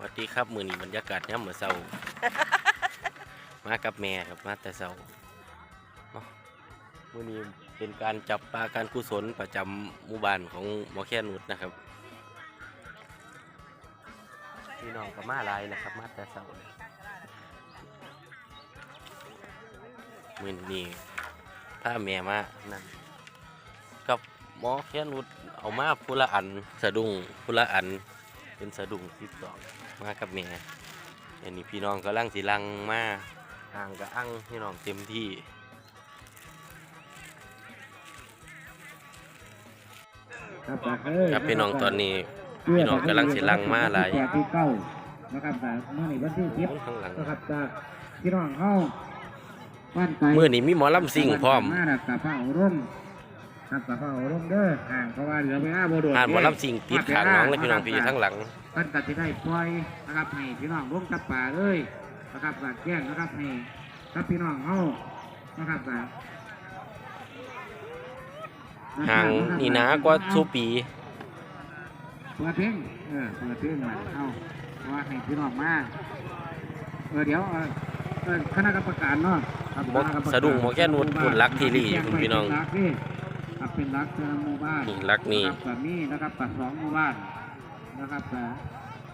สวัสดีครับมือนี้บรรยากาศย่ำเหมือนเศร้ามากับแม่ครับมาแต่เศร้าเนาะมือนี้เป็นการจับปลาการกุศลประจำหมู่บ้านของหมอแค่นุดนะครับพี่น้องก็มาหลายนะครับ มาแต่เศร้าเลยมือนี้ถ้าแม่มานั่นกับหมอแค่นุดเอามาพุละอันสะดุ้งพุละอันเป็นสะดุ้งที่สอง มากับแม่อันนี้พี่น้องกำลังสิลังมาห่างกับอั้งพี่น้องเต็มที่ครับจากเอ้ยครับพี่น้องตอนนี้พี่น้องกำลังสิลังมาหลายแปดที่เก้านะครับจากเมื่อนี้วันที่สิบข้างหลังนะครับจากพี่น้องเฮาบ้านไกลมือนี้มีหมอลำซิ่งพร้อมมาดับกับผ้าอบรม ครับกับผ้าอบรมเด้อห่างเพราะว่าเหลือไปห้าโมโดดอ่านหมอลำซิ่งติดขางน้องและพี่น้องพี่อยู่ทั้งหลังเพิ่นตัดสิได้ปล่อยนะครับให้พี่น้องลงกับป่าเลยนะครับฝากแจ้งนะครับให้ครับพี่น้องเฮานะครับฝากห่างนี่นะกว่าทุกปี เปิดเพลงเออเปิดเพลงมาเอาว่าให้พี่น้องมาเออเดี๋ยวเออเออคณะกรรมการเนาะครับหมอคณะกรรมการสะดุ้งหมอแค่นุชบุญรักที่รี่คุณพี่น้อง รักนี่ ครับเป็นรักเจอหมู่บ้านนี่รักนี่ะครับแบบนี้นะครับปัดสองหมู่บ้านนะครับแต่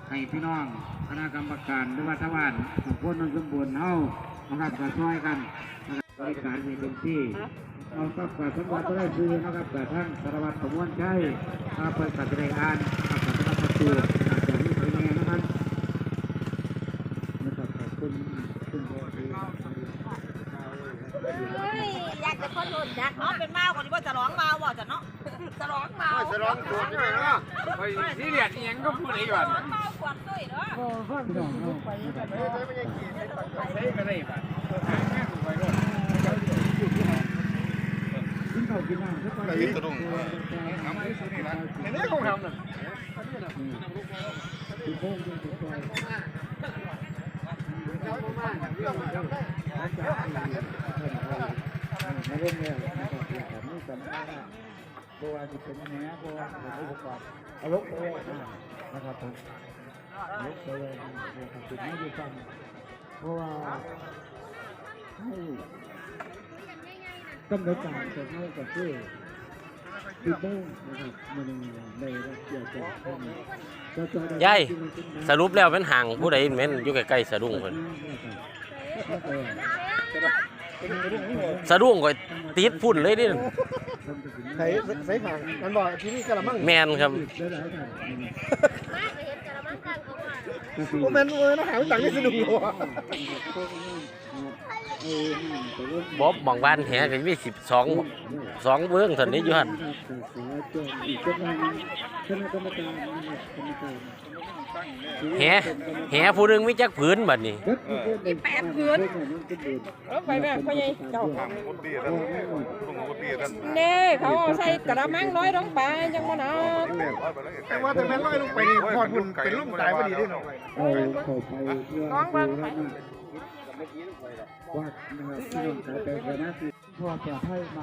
ให้พี่น้องคณะกรรมการหรือว่าชาวบ้านทุกคนนนสมบูรณ์เฮานะครับก็ช่วยกันนะครับบริการให้เต็มที่เอากับกับสังวัดก็ได้ซื้อนะครับกับท่านสารวัตรสมวนใช่ครับเปิดกัดแสดงอ่านกับกับพระประตูนะครับจากนี้ไปแน่นะครับนะครับขอบคุณคุณพ่อที่เฮ้ยอยากจะคนรุ่นอยากเนาะ นาะจะร้องมาจะร้องตัวนี่ไหมเนาะไปนี่เรียดอีหยังก็พูดไอ้ก่อนร้องมาขวดด้วยเนาะพี่น้องเอาเฮ้ยก็ได้ป่ะกินข้าวกินน้ำทุกคนยิงตะลุงทำไอ้สุนี่ละไอ้นี่คงทำน่ะกินโค้งกินตัวมาเล่นเนี่ยนะครับแบบนี้ กันเพราะว่าจะเป็นแหนเพราะว่าเป็นอุปกรณ์อาลกไปเลยนะครับผมลกไปเลยนะครับจุดนี้ดีกันเพราะว่าให้กำหนดการจะเข้กับที่ปีโป้นะครับมันในเกี่ยวกับยายสรุปแล้วเป็นห่างผู้ใดแม่นอยู่ใกล้ๆสะดุ้งเพิ่นสะดุ้งก็ติดพุ่นเลยนี่ ใส่ใส่ผังมันบอกที่นี่กระมังแม่นครับโอ้แม่นเลยนะหาตังค์ให้สนุกอยู่ บ๊อบบอกบ้านแหก็มีสิบสองสองเบื้องเท่านี้อยู่หั่นแหแหผู้หนึงมีจักผืนบัดนี้แปดพื้นเออไปแม่พ่อใหญ่เจ้าเน่เขาเอาใส่กระมังน้อยลงไปยังบ่หนักแต่ว่าแต่แม่นลอยลงไปนี่พอดบุญเป็นลุ่มตายพอดีด้วยเนาะเอาเข้าไปเพื่อดูแลนะว่านะครับที่น้องขายไปแต่นะ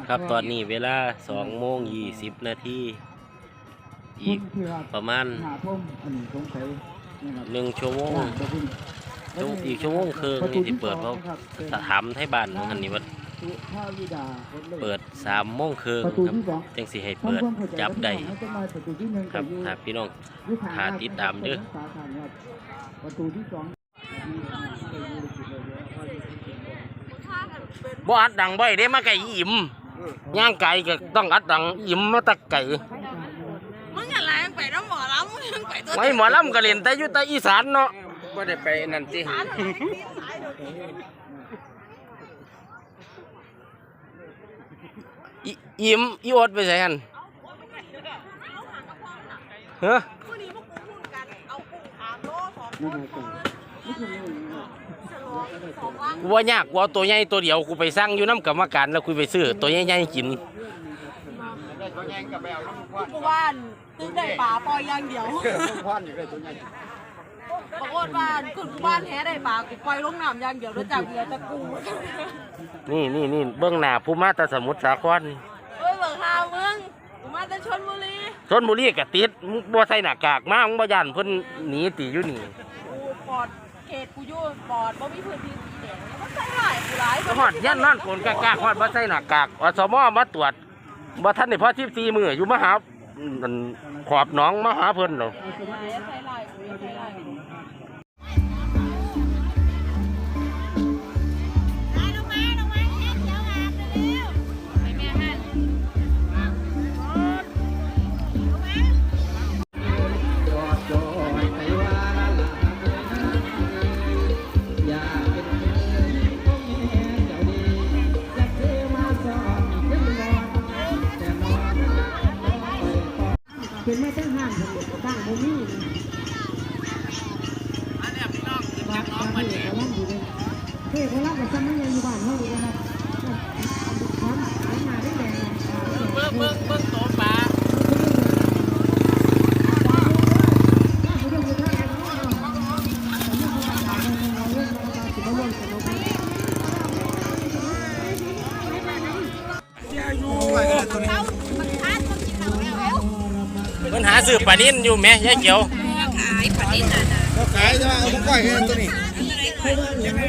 ครับตอนนี้เวลาสองโมงยี่สิบนาทีอีกประมาณหนึ่งชั่วโมงชั่วอีกชั่วโมงครึ่งนี่สิเปิดเพราะถามไทยบ้านของอันนี้ว่าสุภาวิดาเปิดสามโมงครึ่งครับจังสิให้เปิดจับได้ครับถ้าพี่น้องหาติดตามเด้อประตูที่สอง บ่อัดดังบ่อยเด้มาไก่อิ่มย่างไก่ก็ต้องอัดดังอิ่มมาตะไก่มึงอะไรไปน้ำหมอลำมึงไปตัวไม่หมอลำก็เล่นแต่อยู่แต่อีสานเนาะบ่ได้ไปนั่นสิอิอิ่มอีโอดไปใส่หันเฮ้อผู้นี้พ วกกูพูดกันเอากุ้งถามโลสองนะครับนี่คือเรื่องนะครับสองว่างกูว่ายากกูเอาตัวใหญ่ตัวเดียวกูไปสั่งอยู่น้ำกรรมการแล้วกูไปซื้อตัวใหญ่ๆกินได้ตัวแยงกับแมวน้ำพอนกูบ้านตึ้งได้ป่าปล่อยอย่างเดียวน้ำพอนอยู่ได้ตัวใหญ่ปรากฏว่าคุณกูบ้านแท้ได้ป่ากูปล่อยลงน้ำอย่างเดียวแล้วจากเหลือแต่กูนี่นี่นี่เบื้องหน้าผู้มาแตสมุทรสาครเอ้ยเบิกหามึงกูมาแต่ชนบุรีชนบุรีก็ติดมึงบ่ใส่หน้ากากมามึงบ่ย่านเพิ่นหนีติอยู่นี่ม ขตกูอยู่บอดบ่มีพื้นที่สีแดงแล้วมันใส่หลายกูหลายก็ฮอดยันนั่นคนกากๆฮอดบ่ใส่หน้ากากอสมมาตรวจบ่ทันได้พอ14มื้ออยู่มาหาอันขอบหน้องมาหาเพิ่นเนาะ ใส่หลายกูใส่หลายเป็น มมี่อันนี้พี่น้องจับน้องมาเนี่ยเขาล่ำอยู่เฮ้ยเขาล่ำกับซ้ำนั่น เพิ่นหาซื้อปลานิ่นอยู่แม่ยายเขียวก็ขายใช่ไหมเอามาก้อยให้ตัวนี้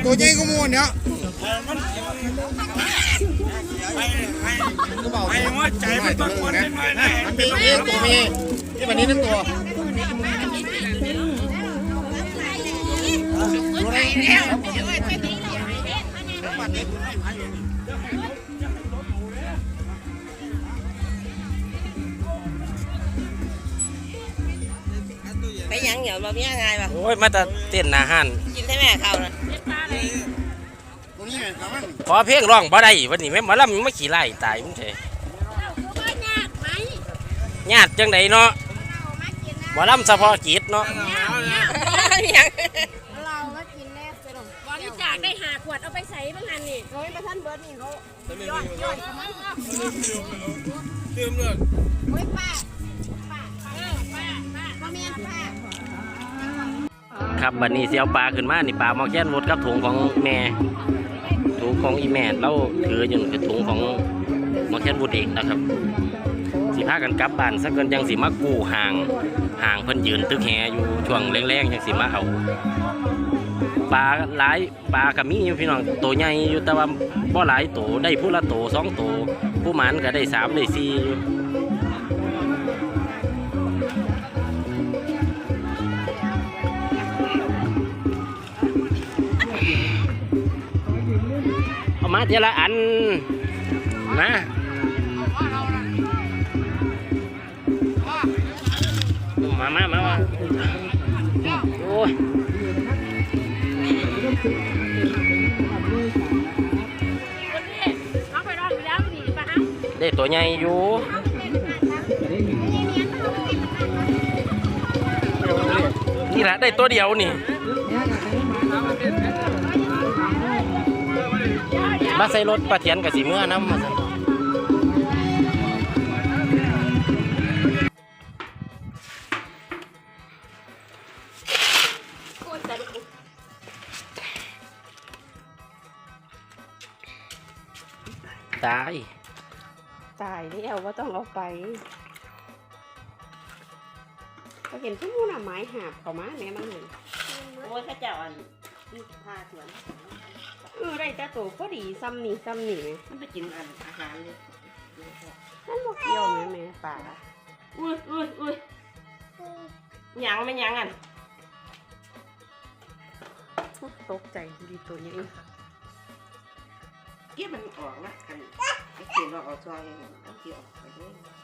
ตัวใหญ่ก็มูนเนี่ยก็บอกไอ้ว่าใจมันต้องคนได้ไหมนะมันเป็นเองตัวเมียที่วันนี้ทั้งตัวตัวไหนเนี่ย ไปหยังเดี๋ยวมาพี่ยังไงวะโอ้ยมาแต่เต้นอาหารกินให้แม่เขานะตัวนี้ไงครับมันขอเพลงร้องบ่ได้วันนี้แม่หมอลำมาขี่ไล่ตายมึงเถอะญาติจังไดเนาะหมอลำเฉพาะกิจเนาะยังเราก็กินแน่ไปหรอกบริจาคได้หาขวดเอาไปใส่บ้างหันนี่เราไม่ประท่านเบิร์ดนี่เขาดื่มเลยโอ้ยป้าป้าเออป้าป้าพ่อแม่ป้า ครับบัดนี้เสิเอาปลาขึ้นมานี่ปลามอแค้นรถกับถุงของแม่ถุงของอีแม่เราถืออยู่นี่คือถุงของมอแค้นบุตรเองนะครับสิพากันกลับบ้านสักเกินยังสิมากู้ห่างห่างเพิ่นยืนตึกแหอยู่ช่วงแรงๆยังสิมาเอาปลาหลายปลากระมี่พี่น้องตัวใหญ่อยู่แต่ว่าบ่หลายตัวได้ผู้ละตัวสองตัวผู้หมันก็ได้สามได้สี่อยู่ ทีละอันนะมามามามาโอ้ยได้ตัวใหญ่อยู่นี่แหละได้ตัวเดียวนี่ มาใส่รถปลาเทียนกับสีเมื่อน้ำมาใส่ตายตายแล้วว่าต้องเอาไปก็เห็นทุกน่ะไม้หาบเขามาแม่มันเห็นโอ้ยข้าเจ้าอันนี่ผ้าสวน เออได้แต่ตัวพอดีซ้ำนี่ซ้ำนี่ไหมมันไปกินอันอาหารเลยนั่นบอกเกี่ยวไหมแม่ป่าอุ้ยอุ้ยอุ้ยหยังไม่หยังอันตกใจดีตัวนี้เก็บมันออกนะกันเก็บมันออกซอยเอาเกี่ยวออกไปเลย